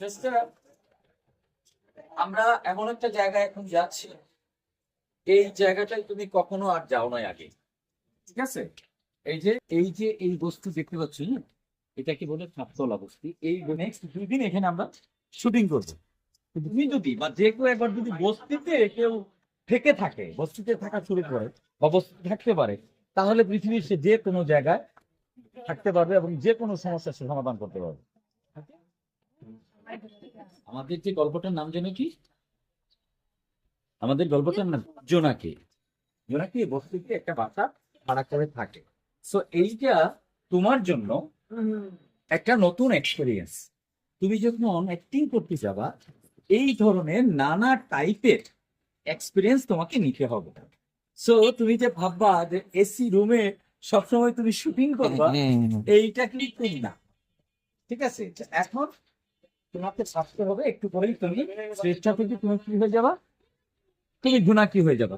Sister, আমরা এমন একটা জায়গায় এখন যাচ্ছি। এই জায়গাটায় তুমি কখনো আর যাও নাই আগে। ঠিক আছে? এই যে এই যে এই বস্তু দেখতে পাচ্ছ? এটাকে বলে ছাপতলা বস্তি। এই নেক্সট দুই দিন এখানে আমরা শুটিং করব। তুমি যদি বা যে কেউ একবার যদি বস্তিতে কেউ থেকে থাকে বস্তিতে থাকা শুরু করে বা বস্তিতে থাকতে পারে তাহলে পৃথিবীর সে যে কোনো জায়গায় থাকতে পারবে এবং যে কোনো সমস্যার সে সমাধান করতে পারবে। আমাদের যে গল্পটার নাম যেন কি? আমাদের গল্পটার নাম জোনাকি। জোনাকি বস্তিতে একটা বাসা ভাড়া করে থাকে। সো এইটা তোমার জন্য একটা নতুন এক্সপিরিয়েন্স তুমি যখন অ্যাক্টিং করতে যাবা এই ধরনের নানা টাইপের এক্সপিরিয়েন্স তোমাকে নিতে হবে। সো তুমি যে ভাববা যে এসি রুমে সবসময় তুমি শুটিং করবা এইটা কিন্তু না। ঠিক আছে? এখন তোমাকে থাকতে হবে, একটু পরেই তুমি শ্রেষ্ঠ থেকে তুমি কি হয়ে যাবা? তুমি জোনাকি হয়ে যাবা।